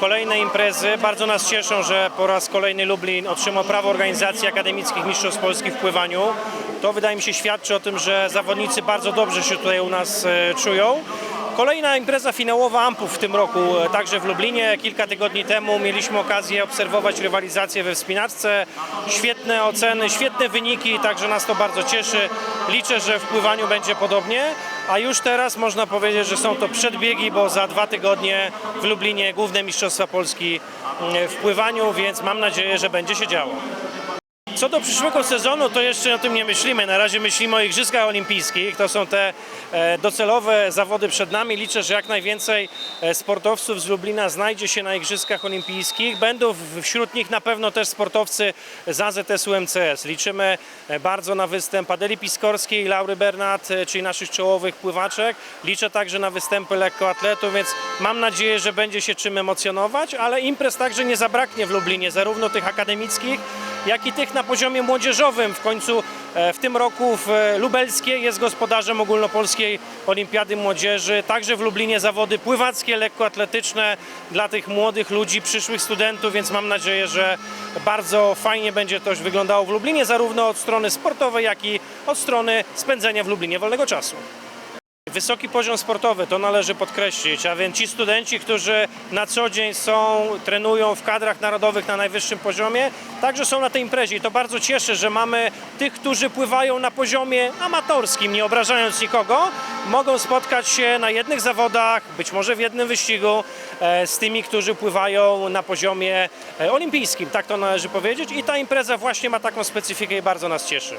Kolejne imprezy bardzo nas cieszą, że po raz kolejny Lublin otrzymał prawo organizacji akademickich Mistrzostw Polski w pływaniu. To wydaje mi się świadczy o tym, że zawodnicy bardzo dobrze się tutaj u nas e, czują. Kolejna impreza finałowa Ampów w tym roku, e, także w Lublinie. Kilka tygodni temu mieliśmy okazję obserwować rywalizację we wspinaczce. Świetne oceny, świetne wyniki, także nas to bardzo cieszy. Liczę, że w pływaniu będzie podobnie. A już teraz można powiedzieć, że są to przedbiegi, bo za dwa tygodnie w Lublinie główne Mistrzostwa Polski mm, w pływaniu, więc mam nadzieję, że będzie się działo. Co do przyszłego sezonu, to jeszcze o tym nie myślimy. Na razie myślimy o Igrzyskach Olimpijskich. To są te e, docelowe zawody przed nami. Liczę, że jak najwięcej e, sportowców z Lublina znajdzie się na Igrzyskach Olimpijskich. Będą wśród nich na pewno też sportowcy z AZS UMCS. Liczymy e, bardzo na występ Adeli Piskorskiej Laury Bernat, czyli naszych czołowych pływaczek. Liczę także na występy lekkoatletów, więc mam nadzieję, że będzie się czym emocjonować, ale imprez także nie zabraknie w Lublinie, zarówno tych akademickich, jak i tych na poziomie młodzieżowym. W końcu e, w tym roku w e, Lubelskie jest gospodarzem ogólnopolskiej Olimpiady Młodzieży. Także w Lublinie zawody pływackie, lekkoatletyczne dla tych młodych ludzi, przyszłych studentów, więc mam nadzieję, że bardzo fajnie będzie to wyglądało w Lublinie, zarówno od strony sportowej, jak i od strony spędzenia w Lublinie wolnego czasu. Wysoki poziom sportowy, to należy podkreślić, a więc ci studenci, którzy na co dzień są, trenują w kadrach narodowych na najwyższym poziomie, także są na tej imprezie. I to bardzo cieszy, że mamy tych, którzy pływają na poziomie amatorskim, nie obrażając nikogo, mogą spotkać się na jednych zawodach, być może w jednym wyścigu e, z tymi, którzy pływają na poziomie e, olimpijskim, tak to należy powiedzieć. I ta impreza właśnie ma taką specyfikę i bardzo nas cieszy.